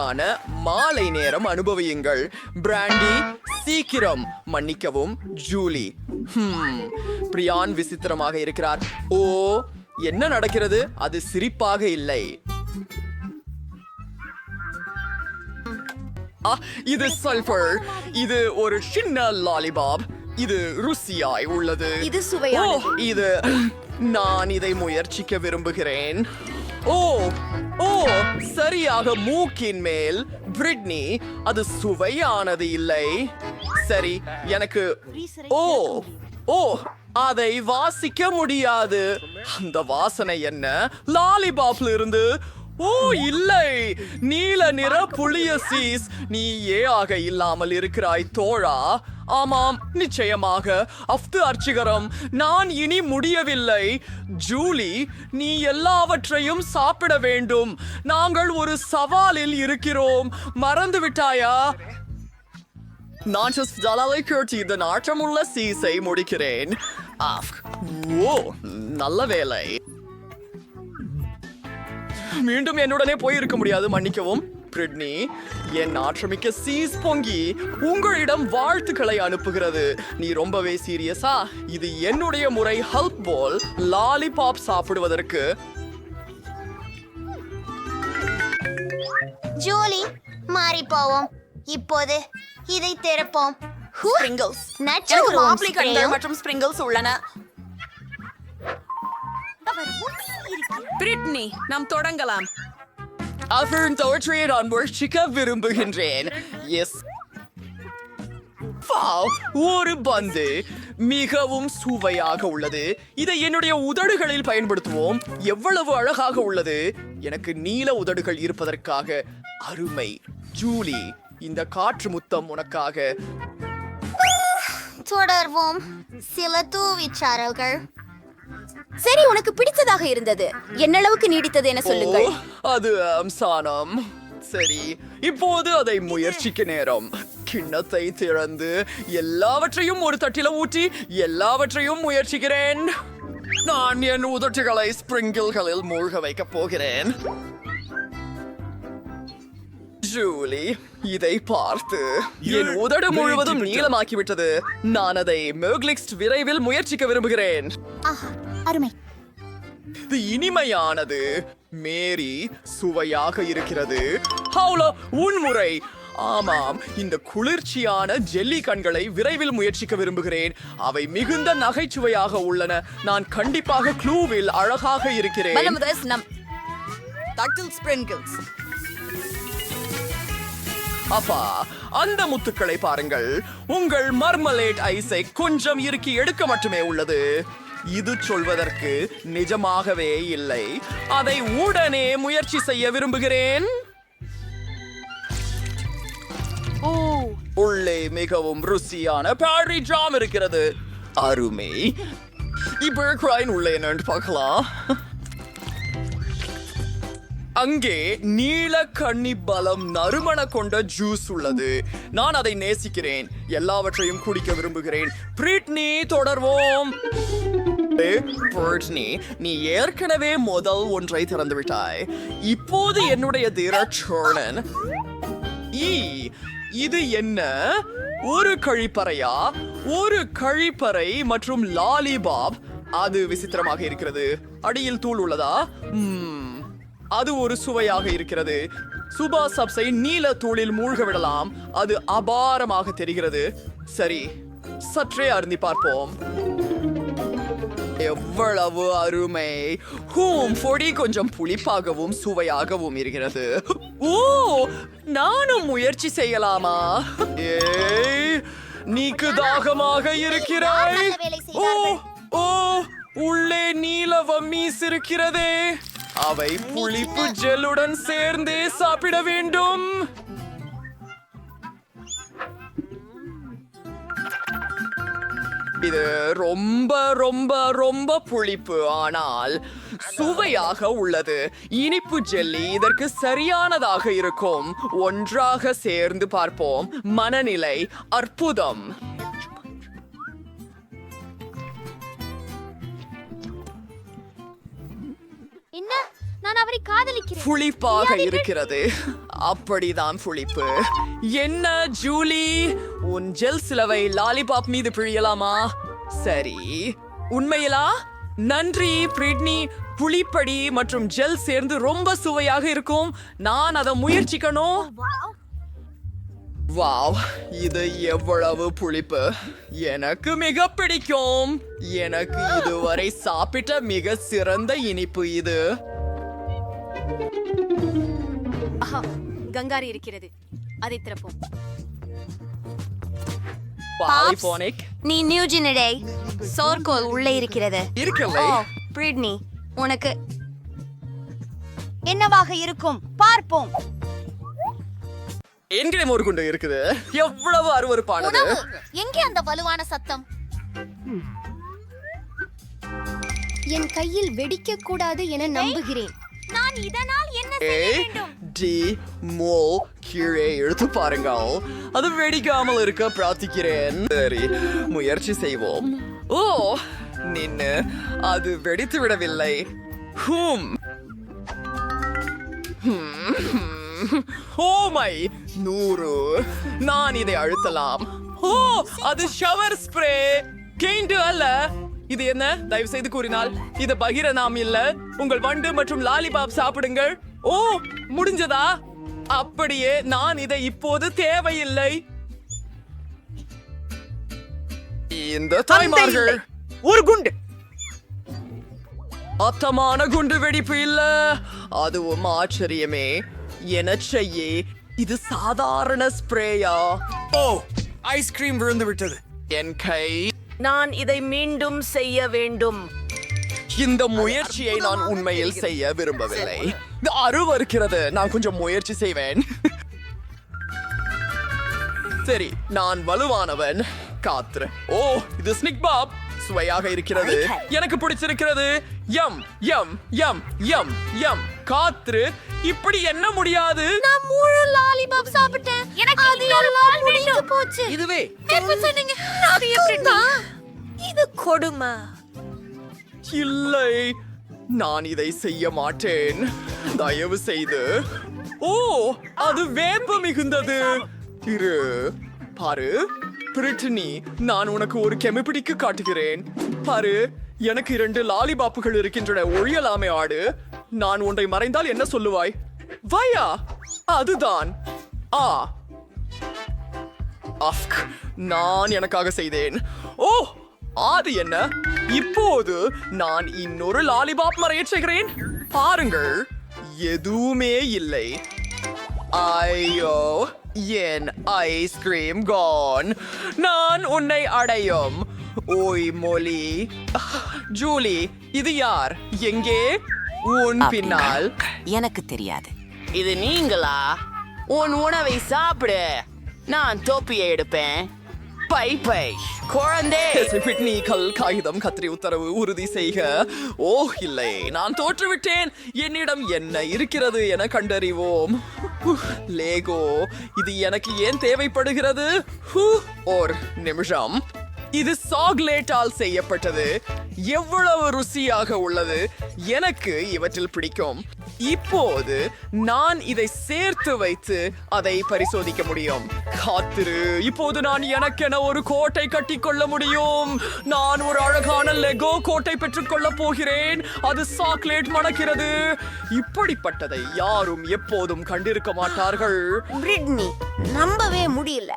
ஆன மாலை நேரம் அனுபவியுங்கள். பிராண்டி சீக்கிரம் மன்னிக்கவும் ஜூலி. பிரியான் விசித்திரமாக இருக்கிறார். ஓ என்ன நடக்கிறது? அது சிரிப்பாக இல்லை. இது சல்ஃபர். இது ஒரு சின்ன லாலிபாப். இது ருசியாய் உள்ளது. இது சுவையானது. ஓ, இது நான் இதை முயற்சிக்க விரும்புகிறேன். ஓ ஓ சரியாக மூக்கின் மேல். பிரிட்னி அது சுவையானது இல்லை. சரி எனக்கு ஓ ஓ அதை வாசிக்க முடியாது. அந்த வாசனை என்ன? லாலிபாப்ல இருந்து ஓ இல்லை. நீல நிற புளிய சீஸ். நீ ஏ ஆக இல்லாமல் இருக்கிறாய் தோழா. ஆமாம் நிச்சயமாக. அஃது அர்ச்சிகரம் நான் இனி முடியவில்லை. ஜூலி நீ எல்லாவற்றையும் சாப்பிட வேண்டும். நாங்கள் ஒரு சவாலில் இருக்கிறோம். மறந்து விட்டாயா? நான் just ஜலாலை கேட்டு இந்த ஆற்றமுள்ள சீஸை முடிக்கிறேன். ஓ நல்ல வேலை. மீண்டும் என்னுடனே போயிருக்க முடியாது மன்னிக்கவும். பிரிட்னி என் நாற்றமிக்க சீஸ் பொங்கி உங்களிடம் வாழ்த்துக்களை அனுப்புகிறது. நீ ரொம்பவே சீரியஸா? இது என்னுடைய முறை ஹெல்ப் போல் லாலிபாப் சாப்பிடுவதற்கு. ஜூலி மாறி போவோம் இப்போது இதை திறப்போம். ஸ்பிரிங்கிள்ஸ் நச்சு கண்கள் ஸ்ப்ரேயும். மற்றும் ஸ்பிரிங்கிள்ஸ் உள்ளன. பிரிட்னி நாம் தொடங்கலாம். அவன் தோற்றியை நான் முயற்சிக்க விரும்புகின்றேன் எஸ் ஒரு பந்து மிகவும் சுவையாக உள்ளது. இதை என்னுடைய உதடுகளில் பயன்படுத்துவோம். எவ்வளவு அழகாக உள்ளது. எனக்கு நீல உதடுகள் இருப்பதற்காக அருமை. ஜூலி இந்த காற்று முத்தம் உனக்காக. தொடர்வோம். சில தூவிச்சாரல்கள். சரி உனக்கு பிடித்ததாக இருந்தது. என்னளவுக்கு நீடித்தது என சொல்லுங்கள். அது அம்சானம். சரி இப்போது அதை முயற்சிக்க நேரம். கிண்ணத்தை திறந்து எல்லாவற்றையும் ஒரு தட்டில ஊற்றி எல்லாவற்றையும் முயற்சிக்கிறேன். நான் என் உதட்டுகளை ஸ்பிரிங்கிள்களில் மூழ்க வைக்கப் போகிறேன். ஜூலி இதை பார்த்து என் உதடு முழுவதும் நீளமாக்கி விட்டது நான் அதை மெர்க்லிக்ஸ்ட் விரைவில் முயற்சிக்க விரும்புகிறேன். ஆஹா அருமை. இது இனிமையானது. மேரி சுவையாக இருக்கிறது. ஹவுலோ உன்முறை ஆமாம் இந்த குளிர்ச்சியான ஜெல்லி கண்களை விரைவில் முயற்சிக்க விரும்புகிறேன். அவை மிகுந்த நகைச்சுவையாக உள்ளன. நான் கண்டிப்பாக க்ளூவில் அழகாக இருக்கிறேன். அப்பா அந்த முத்துக்களை பாருங்கள். உங்கள் மர்மலேட் ஐஸை கொஞ்சம் இறுக்கி எடுக்க மட்டுமே உள்ளது. இது சொல்வதற்கு நிஜமாகவே இல்லை. அதை உடனே முயற்சி செய்ய விரும்புகிறேன். உள்ளே மிகவும் ருசியான பேரி ஜாம் இருக்கிறது. அருமை. இப்போ உள்ளே என்னன்னு பார்க்கலாம். அங்கே நீல கன்னி பலம் நறுமண கொண்ட ஜூஸ் உள்ளது. நான் அதை நேசிக்கிறேன். எல்லாவற்றையும் குடிக்க விரும்புகிறேன். பிரிட்னி தொடர்வோம். நீ ஏற்கனவே முதல் ஒன்றை திறந்து விட்டாய் இப்போது என்னுடைய திரச்சோழன் இது என்ன? ஒரு கழிப்பறையா? ஒரு கழிப்பறை மற்றும் லாலிபாப். அது விசித்திரமாக இருக்கிறது. அடியில் தூள் உள்ளதா? அது ஒரு சுவையாக இருக்கிறது. சுபா சப்ஸை நீல தூளில் மூழ்க விடலாம். அது அபாரமாக தெரிகிறது. சரி சற்றே அருந்தி பார்ப்போம். எவ்வளவு அருமை. ஹூம் பொடி கொஞ்சம் புளிப்பாகவும் சுவையாகவும் இருக்கிறது. ஓ நானும் முயற்சி செய்யலாமா? ஏய் நீக்கு தாகமாக இருக்கிறாய். ஓ. ஓ உள்ளே நீல வம்மீஸ் இருக்கிறதே அவை புளிப்பு ஜெல்லுடன் சேர்ந்தே சாப்பிட வேண்டும். இது ரொம்ப ரொம்ப ரொம்ப புளிப்பு. ஆனால் சுவையாக உள்ளது. இனிப்பு ஜெல்லி இதற்கு சரியானதாக இருக்கும். ஒன்றாக சேர்ந்து பார்ப்போம். மனநிலை அற்புதம். புளிப்பாக இருக்கிறது. அப்படிதான் புளிப்பு. என்ன ஜூலி? உன் ஜெல் சிலவை லாலிபாப் மீது பிழியலாமா? சரி. உண்மையிலா? நன்றி பிரிட்னி. புளிப்படி மற்றும் ஜெல் சேர்ந்து ரொம்ப சுவையாக இருக்கும். நான் அதை முயற்சிக்கணும். வாவ் இது எவ்வளவு புளிப்பு. எனக்கு மிக பிடிக்கும். எனக்கு இதுவரை சாப்பிட்ட மிக சிறந்த இனிப்பு இது. ஆஹா கங்காரி இருக்கிறது. அதை திறப்போம். பாலிபோனிக் நீ நியூஜினடே சோர்கோல் உள்ளே இருக்கிறது. இருக்கலை பிரிட்னி உனக்கு என்னவாக இருக்கும்? பார்ப்போம். என்கிட்ட ஒரு குண்டு இருக்குது. எவ்வளவு அருவருப்பானது. எங்கே அந்த வலுவான சத்தம்? என் கையில் வெடிக்க கூடாது என நம்புகிறேன். நான் இதனால் என்ன ஏ டி மோ கீழே எழுத்து பாருங்கள். அது வெடிக்காமல் இருக்க பிரார்த்திக்கிறேன். சரி முயற்சி செய்வோம். ஓ நின்னு அது வெடித்து விடவில்லை. ஹூம். ஓ மை நூறு. நான் இதை அழுத்தலாம். ஓ அது ஷவர் ஸ்ப்ரே. கெயிண்டு அல்ல. இது என்ன? தயவு செய்து கூறினால் இது பகிர நாம் இல்ல. உங்கள் வண்டு மற்றும் லாலிபாப் சாப்பிடுங்கள். ஓ முடிஞ்சதா? அப்படியே நான் இதை இப்போது தேவையில்லை. இந்த தாய்மார்கள். ஒரு குண்டு. அத்தமான குண்டு வெடிப்பு இல்ல. அதுவும் ஆச்சரியமே. என செய்ய இது சாதாரண ஸ்ப்ரேயா? ஓ ஐஸ்கிரீம் விழுந்து விட்டது என் கை நான் இதை மீண்டும் செய்ய வேண்டும். இந்த முயற்சியை நான் உண்மையில் செய்ய விரும்பவில்லை. அருவருக்கிறது நான் கொஞ்சம் முயற்சி செய்வேன். சரி நான் வலுவானவன். காத்துரு ஓ இது ஸ்னிக் பாப் சுவையாக இருக்கிறது. எனக்கு பிடிச்சிருக்கிறது. Yum yum yum yum yum. காத்துரு இப்படி என்ன முடியாது? நான் முழு லாலிபாப் சாப்பிட்டேன். எனக்கு அது எல்லாம் முடிஞ்சு போச்சு. இதுவே. எப்ப சொன்னீங்க. அது எப்படி? இது கொடுமை. இல்லை நான் இதை செய்ய மாட்டேன். தயவு செய்து ஓ அது வேம்பு மிகுந்தது. இரு பாரு. பிரிட்டனி நான் உனக்கு ஒரு கெமிபிடிக்கு காட்டுகிறேன். பாரு எனக்கு இரண்டு லாலிபாப்புகள் இருக்கின்றன. ஒழியலாமை ஆடு. நான் ஒன்றை மறைந்தால் என்ன சொல்லுவாய்? வயா! அதுதான். ஆ. அஃக் நான் எனக்காக செய்தேன். ஓ அது என்ன? இப்போது நான் இன்னொரு லாலிபாப் மறையச் செய்கிறேன். பாருங்கள். எதுவுமே இல்லை. ஐயோ என் ஐஸ்கிரீம் கான் நான் உன்னை அடையும். ஓய் மொழி. ஜூலி இது யார்? எங்கே? உன் பின்னால். எனக்கு தெரியாது. இது நீங்களா? உன் உணவை சாப்பிடு. நான் தொப்பியை எடுப்பேன். Bye bye. குழந்தை. கல் காகிதம் கத்திரி உத்தரவு உறுதி செய்க. ஓ இல்லை. நான் தோற்றுவிட்டேன். என்னிடம் என்ன இருக்கிறது என கண்டறிவோம். லேகோ இது எனக்கு ஏன் தேவைப்படுகிறது? ஒரு நிமிஷம். இது சாக்லேட்டால் செய்யப்பட்டது. எவ்வளவு ருசியாக உள்ளது. எனக்கு இவற்றில் பிடிக்கும். இப்போது நான் இதை சேர்த்து வைத்து அதை பரிசோதிக்க முடியும். காத்திரு. இப்போது நான் எனக்கென ஒரு கோட்டை கட்டிக்கொள்ள முடியும். நான் ஒரு அழகான லெகோ கோட்டை பெற்றுக்கொள்ள போகிறேன். அது சாக்லேட் மணக்கிறது. இப்படிப்பட்டதை யாரும் எப்போதும் கண்டிருக்க மாட்டார்கள். நம்பவே முடியல.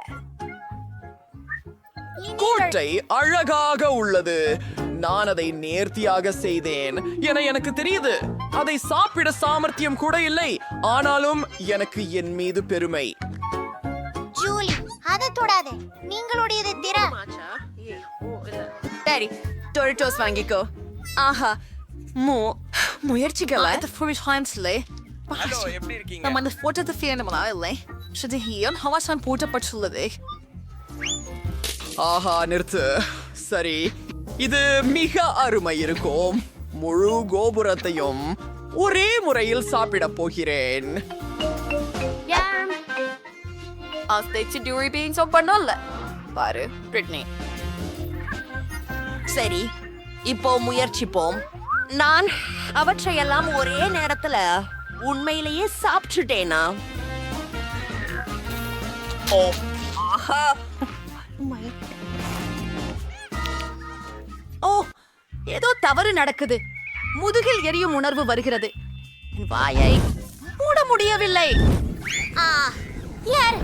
கோட்டை அழகாக உள்ளது. நான் அதை நேர்த்தியாக செய்தேன் என எனக்கு தெரியுது. அதை சாப்பிட சாமர்த்தியம் கூட இல்லை. ஆனாலும் எனக்கு என் மீது பெருமை. ஜூலி அதை தொடாதே. நீங்களுடையது திற. சரி டொரிட்டோஸ் வாங்கிக்கோ. ஆஹா மு முயற்சிக்கல. Det får vi ta en slay. När man får det fel när man är ärlig. Så ஆஹா நிறுத்து. சரி இது மிக அருமை இருக்கும் முழு கோபுரத்தையும் ஒரே முறையில் சாப்பிடப் போகிறேன். Till Dory Being som Barnolle. பாரு பிரிட்னி சரி இப்போ முயற்சிப்போம். நான் அவற்றையெல்லாம் ஒரே நேரத்துல உண்மையிலேயே சாப்பிட்டுட்டேனா? ஓ. ஆஹா ஓ ஏதோ தவறு நடக்குது. முதுகில் எரியும் உணர்வு வருகிறது. என் வாயை மூட முடியவில்லை. ஆ யார்?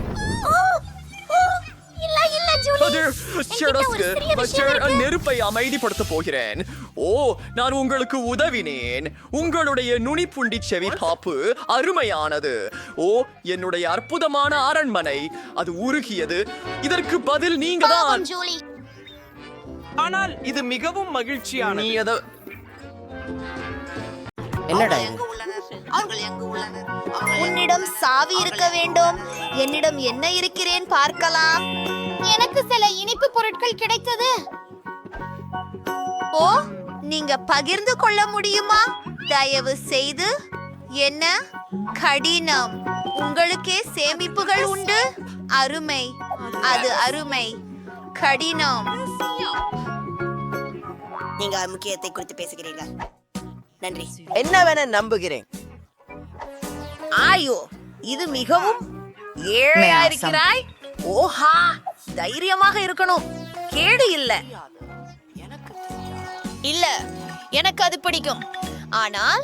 ஓ ஓ இல்ல இல்ல ஜூலி. நெருப்பை அமைதிப்படுத்த போகிறேன். ஓ நான் உங்களுக்கு உதவினேன். உங்களுடைய நுனிப்புண்டி செவி பாப்பு அருமையானது. ஓ என்னுடைய அற்புதமான அரண்மனை. அது உருகியது. இதற்கு பதில் நீங்க தான் ஆனால் இது மிகவும் மகிழ்ச்சியான நீ எதை என்னடா உன்னிடம் சாவி இருக்க வேண்டும். என்னிடம் என்ன இருக்கிறேன் பார்க்கலாம். எனக்கு சில இனிப்பு பொருட்கள் கிடைத்தது. ஓ நீங்க பகிர்ந்து கொள்ள முடியுமா? தயவு செய்து என்ன? கடினம். உங்களுக்கே சேமிப்புகள் உண்டு. அருமை. அது அருமை. கடினம். நீங்க முக்கியத்தை குறித்து பேசுகிறீர்கள். நன்றி. என்னவென நம்புகிறேன். ஆயோ இது மிகவும் ஏழையா இருக்கிறாய். ஓஹா தைரியமாக இருக்கணும். கேடு இல்ல. இல்ல எனக்கு அது பிடிக்கும். ஆனால்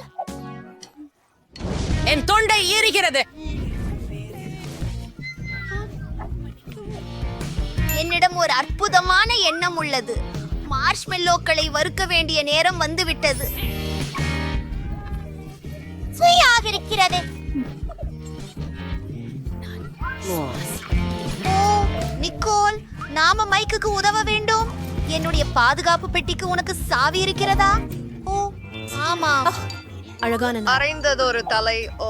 என் தொண்டை ஈறுகிறது. என்னிடம் ஒரு அற்புதமான எண்ணம் உள்ளது. மார்ஷ்மெல்லோக்களை வறுக்க வேண்டிய நேரம் வந்துவிட்டது. சுயாக இருக்கிறது ஓ நிக்கோல் நாம மைக்குக்கு உதவ வேண்டும். என்னுடைய பாதுகாப்பு பெட்டிக்கு உனக்கு சாவி இருக்கிறதா? ஓ ஆமா. அழகான அரைந்ததொரு தலை ஓ.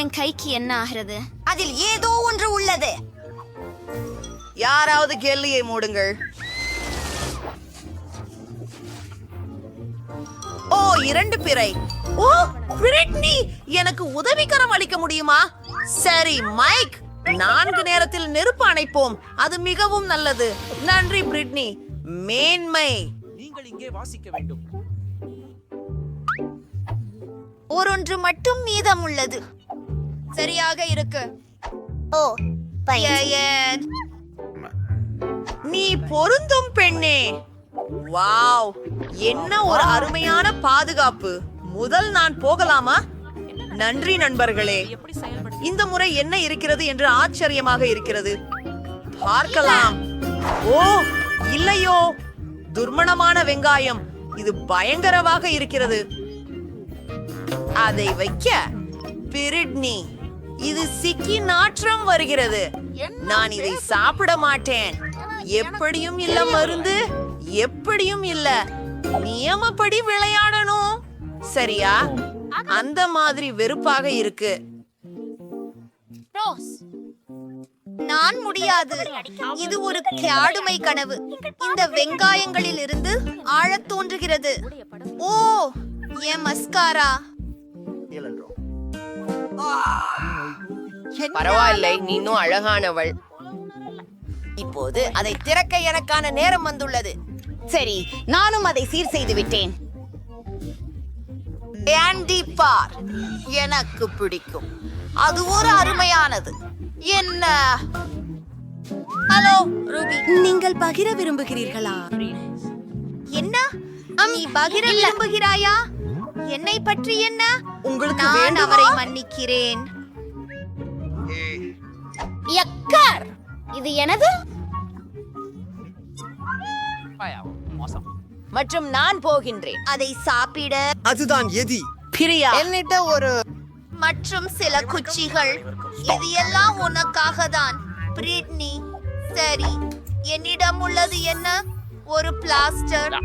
என் கைக்கு என்ன ஆகிறது? அதில் ஏதோ ஒன்று உள்ளது. யாராவது கெல்லியை மூடுங்கள். ஓ இரண்டு பிறை. ஓ பிரிட்னி! எனக்கு உதவிக்கரம் அளிக்க முடியுமா? சரி மைக். நான்கு நேரத்தில் நெருப்பு அணைப்போம். அது மிகவும் நல்லது. நன்றி பிரிட்னி. மேன்மை. நீங்கள் இங்கே வாசிக்க வேண்டும். ஒரொன்று மட்டும் மீதம் உள்ளது. சரியாக இருக்கு. ஓ ஏன் நீ பொருந்தும் பெண்ணே. வாவ் என்ன ஒரு அருமையான பாதுகாப்பு. முதல் நான் போகலாமா? நன்றி நண்பர்களே. இந்த முறை என்ன இருக்கிறது என்று ஆச்சரியமாக இருக்கிறது. பார்க்கலாம். ஓ இல்லையோ. துர்மணமான வெங்காயம். இது பயங்கரமாக இருக்கிறது. அதை வைக்க பிரிட்னி. இது சிக்கி நாற்றம் வருகிறது. நான் இதை சாப்பிட மாட்டேன். எப்படியும் இல்ல மருந்து. எப்படியும் இல்ல. நியமப்படி விளையாடணும். சரியா? அந்த மாதிரி வெறுப்பாக இருக்கு. நான் முடியாது. இது ஒரு கேடுமை கனவு. இந்த வெங்காயங்களில் இருந்து ஆழத் தோன்றுகிறது. ஓ என் மஸ்காரா. பரவாயில்லை நீ இன்னும் அழகானவள். இப்போது அதை திறக்க எனக்கான நேரம் வந்துள்ளது. சரி நானும் அதை சீர் செய்து விட்டேன். ஆண்டி பார் எனக்கு பிடிக்கும். அது ஒரு அருமையானது. என்ன? ஹலோ ரூபி நீங்கள் பகிர விரும்புகிறீர்களா? என்ன? நீ பகிர விரும்புகிறாயா? என்னை பற்றி என்ன? உங்களுக்கு நான்? அவரை மன்னிக்கிறேன். யக்கர்! இது எனது? மற்றும் நான் போகின்றேன். அதை சாப்பிட அதுதான் எதி. பிரியா. என்னிட்ட ஒரு மற்றும் சில குச்சிகள். இது எல்லாம் உனக்காக தான் பிரிட்னி சரி. என்னிடம் உள்ளது என்ன? ஒரு பிளாஸ்டர்.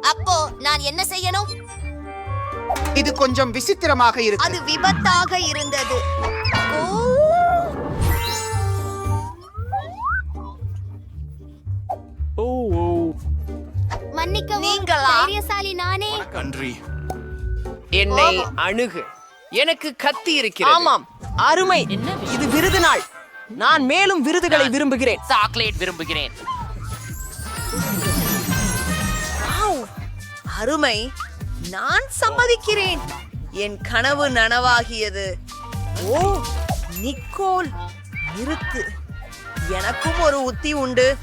அப்போ நான் என்ன செய்யணும்? இது கொஞ்சம் விசித்திரமாக இருக்கு. அது விபத்தாக இருந்தது. மன்னிக்கவும். நீங்களா? தைரியசாலி நானே. நன்றி. என்னை அணுகு. எனக்கு கத்தி இருக்கிறது. ஆமாம். அருமை. இது விருது நாள். நான் மேலும் விருதுகளை விரும்புகிறேன். சாக்லேட் விரும்புகிறேன். அருமை. நான் சம்மதிக்கிறேன். என் கனவு நனவாகியது. ஓ நிக்கோல். நிறுத்து. எனக்கும் ஒரு உத்தி உண்டு.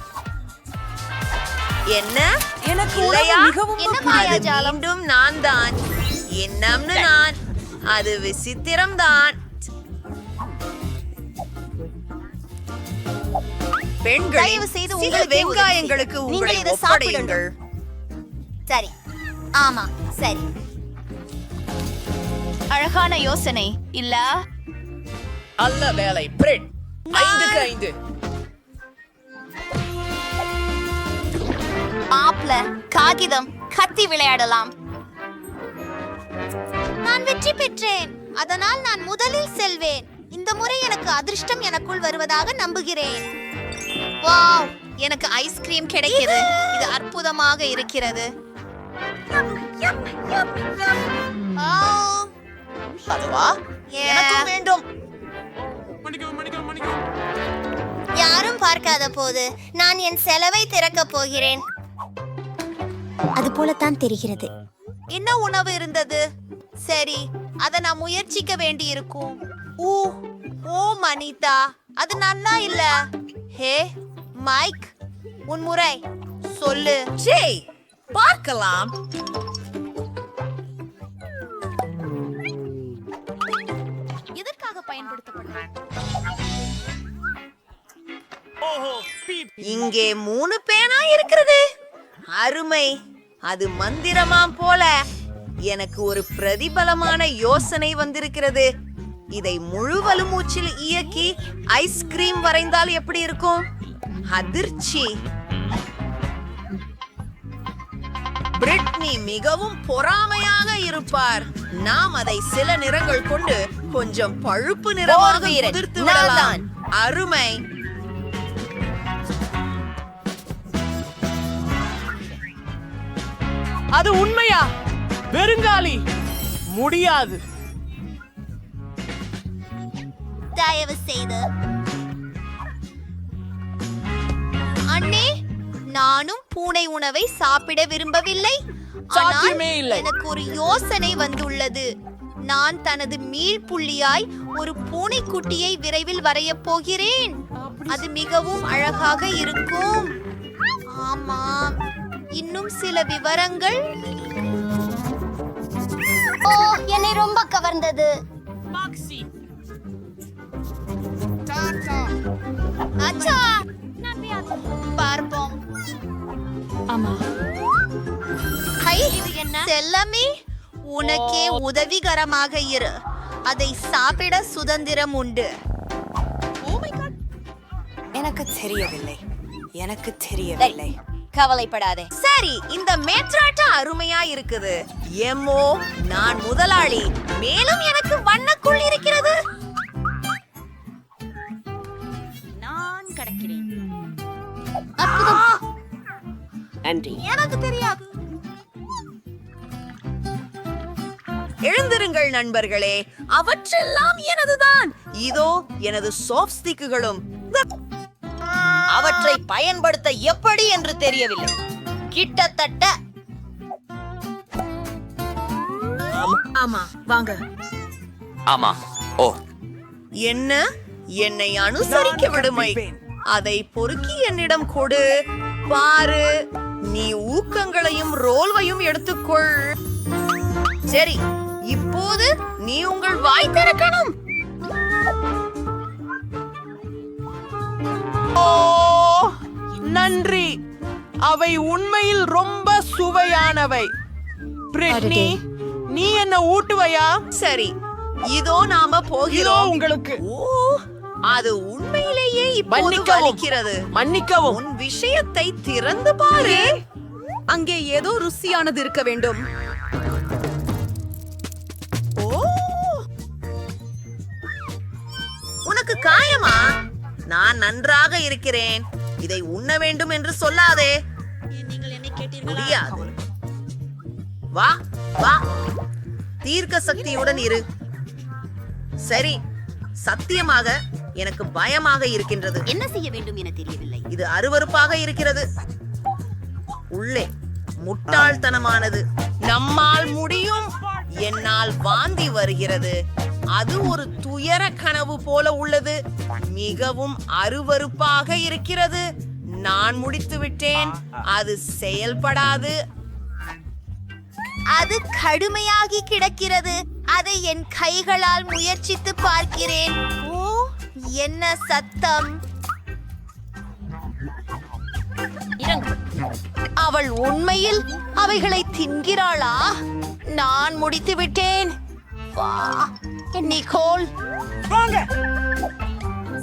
என்ன? எனக்கு? மீண்டும் நான் தான் என்னம்னு நான். அது விசித்திரம் தான் பெண்கள் செய்து வெங்காயங்களுக்கு. உங்களை ஒப்படையுங்கள். சரி. ஆமா சரி. அழகான யோசனை இல்ல? அல்ல வேலை. பிரெட். ஐந்துக்கு ஐந்து. மாப்ள காகிதம் கத்தி விளையாடலாம். நான் வெற்றி பெற்றேன். அதனால் நான் முதலில் செல்வேன். இந்த முறை எனக்கு அதிர்ஷ்டம் எனக்குள் வருவதாக நம்புகிறேன். வாவ்! எனக்கு ஐஸ்கிரீம் கிடைக்கிறது இது அற்புதமாக இருக்கிறது. ஆ, அதுவா. எனக்கும் வேண்டும். யாரும் பார்க்காத போது நான் என் செலவை திறக்கப் போகிறேன். அது போலத்தான் தெரிகிறது. என்ன உணவு இருந்தது? சரி அத நான் முயற்சிக்க வேண்டி இருக்கும் ஊ ஓ மனிதா அது நன்னா இல்ல. ஹே மைக் உன் முறை சொல்லு. ஜெய் பார்க்கலாம். எதற்காக பயன்படுத்தப்படும் இங்கே மூணு பேனா இருக்கிறது. அருமை. அது மந்திரமாம் போல. எனக்கு ஒரு பிரதிபலமான யோசனை வந்திருக்கிறது. இதை முழு வலுமூச்சில் இயக்கி ஐஸ்கிரீம் வரைந்தால் எப்படி இருக்கும்? அதிர்ச்சி. பிரிட்னி மிகவும் பொறாமையாக இருப்பார். நாம் அதை சில நிறங்கள் கொண்டு கொஞ்சம் பழுப்பு நிறமாக தான். அருமை. அது உண்மையா? வெறுங்காலி. முடியாது. தயவு செய்து அண்ணே நானும் பூனை உணவை சாப்பிட விரும்பவில்லை. ஆனால். எனக்கு ஒரு யோசனை வந்துள்ளது. நான் தனது மீள் புள்ளியாய் ஒரு பூனைக்குட்டியை விரைவில் வரையப் போகிறேன். அது மிகவும் அழகாக இருக்கும். ஆமாம். இன்னும் சில விவரங்கள்? ஓ என்னை ரொம்ப கவர்ந்தது. அச்சா! பார்ப்போம். ஹை செல்லமே உனக்கே உதவிகரமாக இரு. அதை சாப்பிட சுதந்திரம் உண்டு. எனக்கு தெரியவில்லை. எனக்கு தெரியவில்லை. கவலைப்படாதே. சரி இந்த மேற்றாட்டம் அருமையா இருக்குது எம்மோ நான் முதலாளி. மேலும் எனக்கு வண்ணக்குள் இருக்கிறது. நான் கடக்கிறேன். நன்றி. எனக்கு தெரியாது. எழுந்திருங்கள் நண்பர்களே. அவற்றெல்லாம் எனதுதான். இதோ எனது சாஃப்ட் ஸ்டிக்குகளும் அவற்றை பயன்படுத்த எப்படி என்று தெரியவில்லை. கிட்டத்தட்ட ஆமா ஓ. என்ன? என்னை அனுசரிக்க விடுமை. அதை பொறுக்கி என்னிடம் கொடு. பாரு நீ ஊக்கங்களையும் ரோல்வையும் எடுத்துக்கொள். சரி இப்போது நீ உங்கள் வாய் திறக்கணும். அவை உண்மையில் ரொம்ப சுவையானவை. பிரிட்னி நீ என்ன ஊட்டுவையா? சரி இதோ நாம போகிறோம். உங்களுக்கு. அது உண்மையிலேயே இப்போது. வலிக்கிறது. மன்னிக்கவும். உன் விஷயத்தை திறந்து பாரு. அங்கே ஏதோ ருசியானது இருக்க வேண்டும். ஓ உனக்கு காயமா? நான் நன்றாக இருக்கிறேன். இதை உண்ண வேண்டும் என்று சொல்லாதே. முடியாது. வா வா. தீர்க்க சக்தியுடன் இரு. சரி சத்தியமாக எனக்கு பயமாக இருக்கின்றது. என்ன செய்ய வேண்டும் என தெரியவில்லை. இது அருவருப்பாக இருக்கிறது. உள்ளே முட்டாள்தனமானது. நம்மால் முடியும். என்னால் வாந்தி வருகிறது. அது ஒரு துயர கனவு போல உள்ளது. மிகவும் அருவருப்பாக இருக்கிறது. நான் முடித்து விட்டேன். அது செயல்படாது. அது கடுமையாகி கிடக்கிறது. அதை என் கைகளால் முயற்சித்து பார்க்கிறேன். ஓ என்ன சத்தம்? அவள் உண்மையில் அவைகளை தின்கிறாளா? நான் முடித்து விட்டேன். வா நிக்கோல்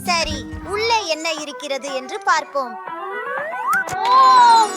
சரி உள்ளே என்ன இருக்கிறது என்று பார்ப்போம். 哇